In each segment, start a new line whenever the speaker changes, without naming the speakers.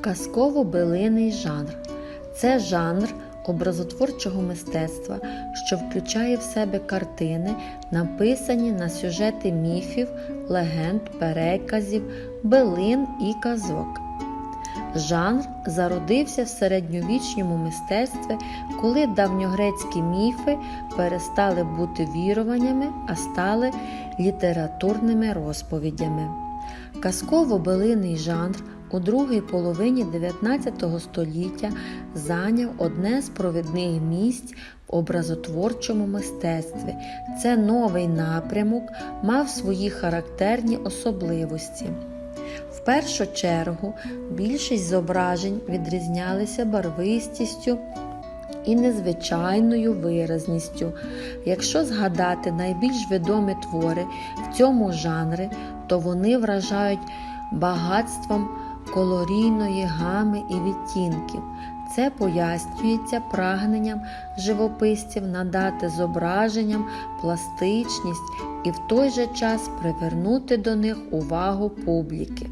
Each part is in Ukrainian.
Казково-билиний жанр це жанр образотворчого мистецтва, що включає в себе картини, написані на сюжети міфів, легенд, переказів, билин і казок. Жанр зародився в середньовічному мистецтві, коли давньогрецькі міфи перестали бути віруваннями, а стали літературними розповідями. Казково-билиний жанр у другій половині 19 століття зайняв одне з провідних місць в образотворчому мистецтві. Це новий напрямок мав свої характерні особливості. В першу чергу більшість зображень відрізнялися барвистістю і незвичайною виразністю. Якщо згадати найбільш відомі твори в цьому жанрі, то вони вражають багатством колорійної гами і відтінків. Це пояснюється прагненням живописців надати зображенням пластичність і в той же час привернути до них увагу публіки.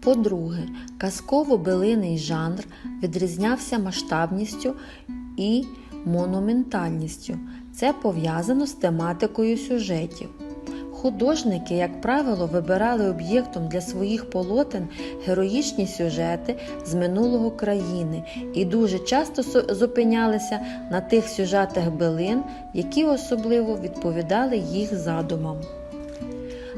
По-друге, казково-билиний жанр відрізнявся масштабністю і монументальністю. Це пов'язано з тематикою сюжетів. Художники, як правило, вибирали об'єктом для своїх полотен героїчні сюжети з минулого країни і дуже часто зупинялися на тих сюжетах билин, які особливо відповідали їх задумам.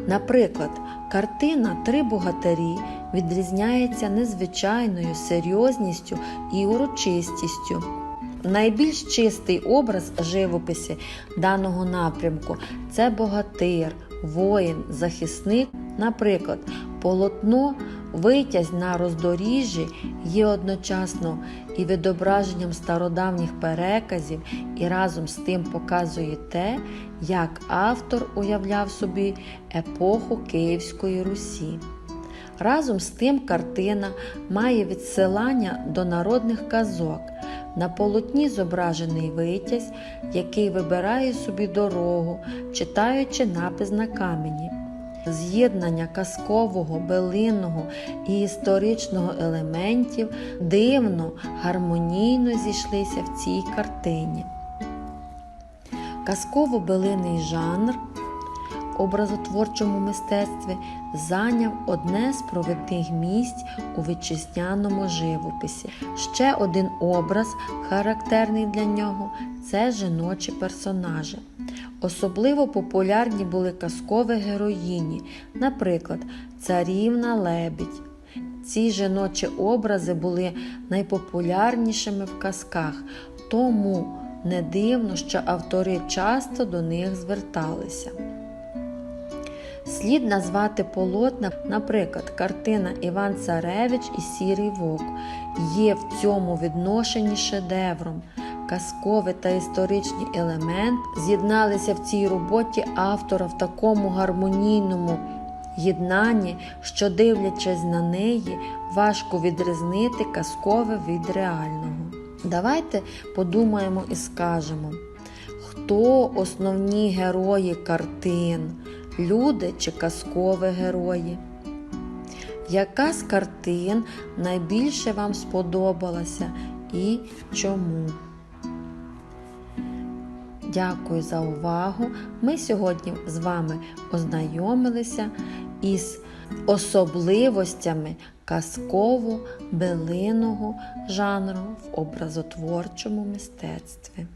Наприклад, картина Три богатирі відрізняється незвичайною серйозністю і урочистістю. Найбільш чистий образ живописі даного напрямку це богатир, воїн, захисник. Наприклад, полотно Витязь на роздоріжжі є одночасно і відображенням стародавніх переказів, і разом з тим показує те, як автор уявляв собі епоху Київської Русі. Разом з тим картина має відсилання до народних казок. На полотні зображений витязь, який вибирає собі дорогу, читаючи напис на камені. З'єднання казкового, билинного і історичного елементів дивно, гармонійно зійшлися в цій картині. Казково-билиний жанр образотворчому мистецтві зайняв одне з провідних місць у вітчизняному живописі. Ще один образ, характерний для нього, це жіночі персонажі. Особливо популярні були казкові героїні, наприклад, царівна лебідь. Ці жіночі образи були найпопулярнішими в казках, тому не дивно, що автори часто до них зверталися. Слід назвати полотна, наприклад, картина Іван Царевич і Сірий Вовк є в цьому відношенні шедевром. Казковий та історичний елемент з'єдналися в цій роботі автора в такому гармонійному єднанні, що, дивлячись на неї, важко відрізнити казкове від реального. Давайте подумаємо і скажемо, хто основні герої картин, люди чи казкові герої? Яка з картин найбільше вам сподобалася і чому? Дякую за увагу. Ми сьогодні з вами ознайомилися із особливостями казково-билиного жанру в образотворчому мистецтві.